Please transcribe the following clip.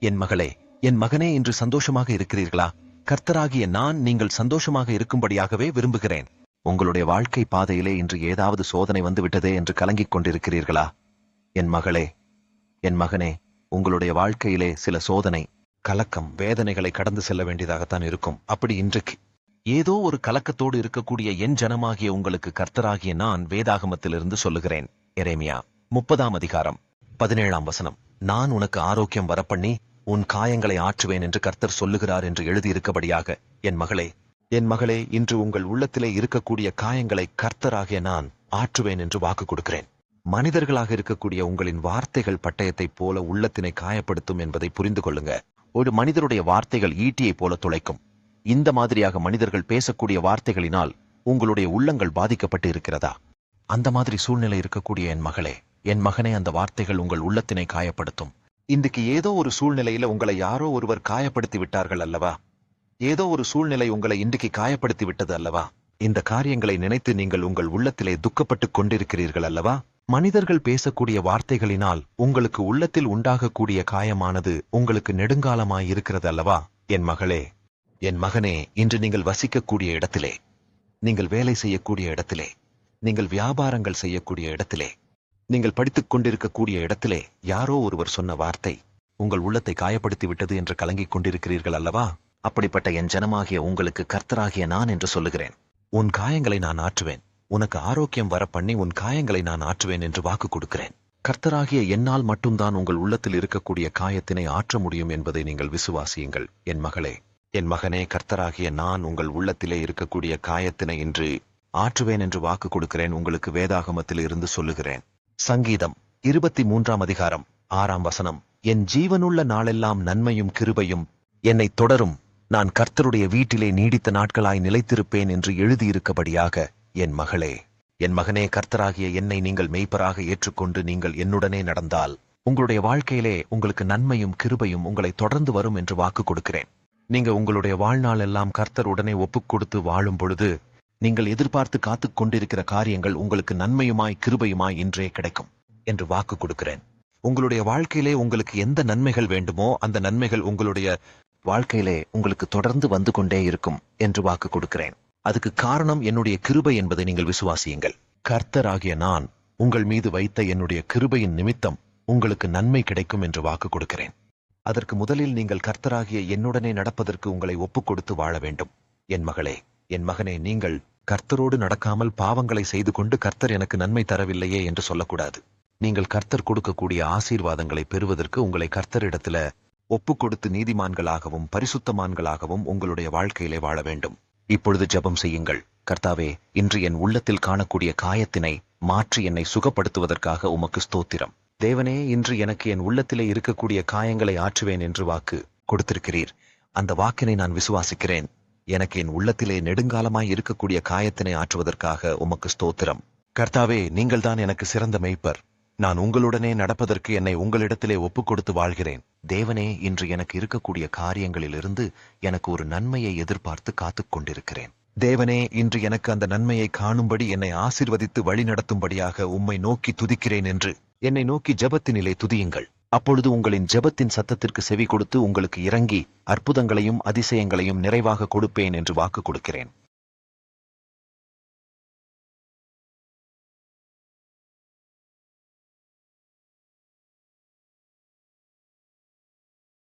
என் மகளே என் மகனே இன்று சந்தோஷமாக இருக்கிறீர்களா? கர்த்தராகிய நான் நீங்கள் சந்தோஷமாக இருக்கும்படியாகவே விரும்புகிறேன். உங்களுடைய வாழ்க்கை பாதையிலே இன்று ஏதாவது சோதனை வந்து விட்டதே என்று கலங்கிக் கொண்டிருக்கிறீர்களா? என் மகளே என் மகனே உங்களுடைய வாழ்க்கையிலே சில சோதனை கலக்கம் வேதனைகளை கடந்து செல்ல வேண்டியதாகத்தான் இருக்கும். அப்படி இன்றைக்கு ஏதோ ஒரு கலக்கத்தோடு இருக்கக்கூடிய என் ஜனமாகிய உங்களுக்கு கர்த்தராகிய நான் வேதாகமத்திலிருந்து சொல்லுகிறேன். எரேமியா முப்பதாம் அதிகாரம் பதினேழாம் வசனம். நான் உனக்கு ஆரோக்கியம் வரப்பண்ணி உன் காயங்களை ஆற்றுவேன் என்று கர்த்தர் சொல்லுகிறார் என்று எழுதியிருக்கபடியாக என் மகளே என் மகளே இன்று உங்கள் உள்ளத்திலே இருக்கக்கூடிய காயங்களை கர்த்தராகிய நான் ஆற்றுவேன் என்று வாக்கு கொடுக்கிறேன். மனிதர்களாக இருக்கக்கூடிய உங்களின் வார்த்தைகள் பட்டயத்தைப் போல உள்ளத்தினை காயப்படுத்தும் என்பதை புரிந்து கொள்ளுங்க. ஒரு மனிதருடைய வார்த்தைகள் ஈட்டியைப் போல துளைக்கும் இந்த மாதிரியாக மனிதர்கள் பேசக்கூடிய வார்த்தைகளினால் உங்களுடைய உள்ளங்கள் பாதிக்கப்பட்டு இருக்கிறதா? அந்த மாதிரி சூழ்நிலை இருக்கக்கூடிய என் மகளே என் மகனே அந்த வார்த்தைகள் உங்கள் உள்ளத்தினை காயப்படுத்தும். இன்றைக்கு ஏதோ ஒரு சூழ்நிலையில உங்களை யாரோ ஒருவர் காயப்படுத்தி விட்டார்கள் அல்லவா? ஏதோ ஒரு சூழ்நிலை உங்களை இன்றைக்கு காயப்படுத்தி விட்டது அல்லவா? இந்த காரியங்களை நினைத்து நீங்கள் உங்கள் உள்ளத்திலே துக்கப்பட்டுக் கொண்டிருக்கிறீர்கள் அல்லவா? மனிதர்கள் பேசக்கூடிய வார்த்தைகளினால் உங்களுக்கு உள்ளத்தில் உண்டாகக்கூடிய காயமானது உங்களுக்கு நெடுங்காலமாய் இருக்கிறது அல்லவா? என் மகளே என் மகனே இன்று நீங்கள் வசிக்கக்கூடிய இடத்திலே நீங்கள் வேலை செய்யக்கூடிய இடத்திலே நீங்கள் வியாபாரங்கள் செய்யக்கூடிய இடத்திலே நீங்கள் படித்துக் கொண்டிருக்கக்கூடிய இடத்திலே யாரோ ஒருவர் சொன்ன வார்த்தை உங்கள் உள்ளத்தை காயப்படுத்தி விட்டது என்று கலங்கிக் கொண்டிருக்கிறீர்கள் அல்லவா? அப்படிப்பட்ட என் ஜனமாகிய உங்களுக்கு கர்த்தராகிய நான் என்று சொல்லுகிறேன். உன் காயங்களை நான் ஆற்றுவேன். உனக்கு ஆரோக்கியம் வர பண்ணி உன் காயங்களை நான் ஆற்றுவேன் என்று வாக்கு கொடுக்கிறேன். கர்த்தராகிய என்னால் மட்டும்தான் உங்கள் உள்ளத்தில் இருக்கக்கூடிய காயத்தினை ஆற்ற முடியும் என்பதை நீங்கள் விசுவாசியுங்கள். என் மகளே என் மகனே கர்த்தராகிய நான் உங்கள் உள்ளத்திலே இருக்கக்கூடிய காயத்தினை இன்று ஆற்றுவேன் என்று வாக்கு கொடுக்கிறேன். உங்களுக்கு வேதாகமத்தில் இருந்து சொல்லுகிறேன். சங்கீதம் இருபத்தி மூன்றாம் அதிகாரம் ஆறாம் வசனம். என் ஜீவனுள்ள நாளெல்லாம் நன்மையும் கிருபையும் என்னை தொடரும். நான் கர்த்தருடைய வீட்டிலே நீடித்த நாட்களாய் நிலைத்திருப்பேன் என்று எழுதியிருக்கபடியாக என் மகளே. என் மகனே கர்த்தராகிய என்னை நீங்கள் மெய்ப்பராக ஏற்றுக்கொண்டு நீங்கள் என்னுடனே நடந்தால் உங்களுடைய வாழ்க்கையிலே உங்களுக்கு நன்மையும் கிருபையும் உங்களை தொடர்ந்து வரும் என்று வாக்கு கொடுக்கிறேன். நீங்க உங்களுடைய வாழ்நாள் எல்லாம் கர்த்தருடனே ஒப்புக் கொடுத்து வாழும் பொழுது நீங்கள் எதிர்பார்த்து காத்துக் கொண்டிருக்கிற காரியங்கள் உங்களுக்கு நன்மையுமாய் கிருபையுமாய் இன்றே கிடைக்கும் என்று வாக்கு கொடுக்கிறேன். உங்களுடைய வாழ்க்கையிலே உங்களுக்கு எந்த நன்மைகள் வேண்டுமோ அந்த நன்மைகள் உங்களுடைய வாழ்க்கையிலே உங்களுக்கு தொடர்ந்து வந்து கொண்டே இருக்கும் என்று வாக்கு கொடுக்கிறேன். அதுக்கு காரணம் என்னுடைய கிருபை என்பதை நீங்கள் விசுவாசியுங்கள். கர்த்தராகிய நான் உங்கள் மீது வைத்த என்னுடைய கிருபையின் நிமித்தம் உங்களுக்கு நன்மை கிடைக்கும் என்று வாக்கு கொடுக்கிறேன். அதற்கு முதலில் நீங்கள் கர்த்தராகிய என்னுடனே நடப்பதற்கு உங்களை ஒப்புக் கொடுத்து வாழ வேண்டும். என் மகளே என் மகனே நீங்கள் கர்த்தரோடு நடக்காமல் பாவங்களை செய்து கொண்டு கர்த்தர் எனக்கு நன்மை தரவில்லையே என்று சொல்லக்கூடாது. நீங்கள் கர்த்தர் கொடுக்கக்கூடிய ஆசீர்வாதங்களை பெறுவதற்கு உங்களை கர்த்தரிடத்துல ஒப்பு கொடுத்து நீதிமான்களாகவும் பரிசுத்தமான்களாகவும் உங்களுடைய வாழ்க்கையிலே வாழ வேண்டும். இப்பொழுது ஜெபம் செய்யுங்கள். கர்த்தாவே இன்று என் உள்ளத்தில் காணக்கூடிய காயத்தினை மாற்றி என்னை சுகப்படுத்துவதற்காக உமக்கு ஸ்தோத்திரம். தேவனே இன்று எனக்கு என் உள்ளத்திலே இருக்கக்கூடிய காயங்களை ஆற்றுவேன் என்று வாக்கு கொடுத்திருக்கிறீர். அந்த வாக்கினை நான் விசுவாசிக்கிறேன். எனக்கு என் உள்ளத்திலே நெடுங்காலமாய் இருக்கக்கூடிய காயத்தினை ஆற்றுவதற்காக உமக்கு ஸ்தோத்திரம். கர்த்தாவே நீங்கள்தான் எனக்கு சிறந்த மெய்ப்பர். நான் உங்களுடனே நடப்பதற்கு என்னை உங்களிடத்திலே ஒப்புக் கொடுத்து வாழ்கிறேன். தேவனே இன்று எனக்கு இருக்கக்கூடிய காரியங்களிலிருந்து எனக்கு ஒரு நன்மையை எதிர்பார்த்து காத்துக் கொண்டிருக்கிறேன். தேவனே இன்று எனக்கு அந்த நன்மையை காணும்படி என்னை ஆசிர்வதித்து வழிநடத்தும்படியாக உம்மை நோக்கி துதிக்கிறேன் என்று. என்னை நோக்கி ஜபத்தினிலே துதியுங்கள். அப்பொழுது உங்களின் ஜெபத்தின் சத்தத்திற்கு செவி கொடுத்து உங்களுக்கு இறங்கி அற்புதங்களையும் அதிசயங்களையும் நிறைவாக கொடுப்பேன் என்று வாக்கு கொடுக்கிறேன்.